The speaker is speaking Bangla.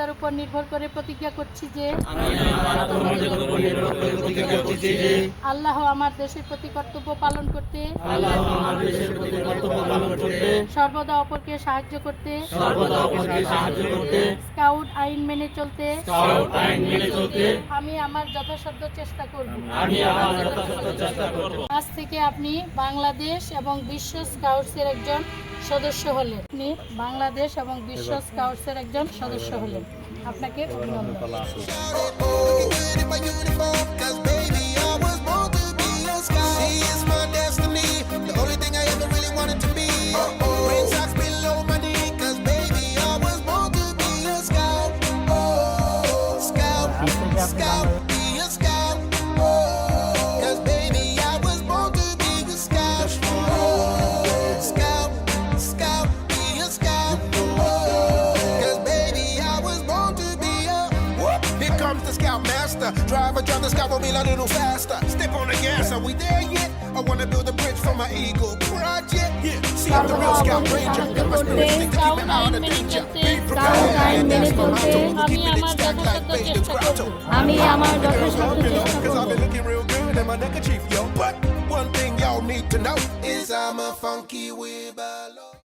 তার উপর নির্ভর করে প্রতিজ্ঞা করছি যে আল্লাহ আমার দেশের প্রতি কর্তব্য পালন করতে, সর্বদা অপরকে সাহায্য করতে, স্কাউট আইন মেনে চলতে, আমি আমার যথাসাধ্য চেষ্টা করব। আজ থেকে আপনি বাংলাদেশ এবং বিশ্ব স্কাউটসের একজন সদস্য হলেন। আপনি বাংলাদেশ এবং বিশ্ব স্কাউটসের একজন সদস্য হলেন। আপনাকে অভিনন্দন। here comes the scout master. Driver, drive the scout mobile a little faster. Step on the gas, are we there yet? I wanna build a bridge for my eagle project. Yeah, see, I'm the real scout ranger. Got my spirit stick to keep me out of danger. Be prepared, I ain't that's my motto. আমি Keeping it আমার stacked like যথাসাধ্য Vader's চেষ্টা grotto. করব আমি আমার যথাসাধ্য চেষ্টা Cause I've করব been looking real good in my neckerchief, yo. But one thing y'all need to know is I'm a funky weird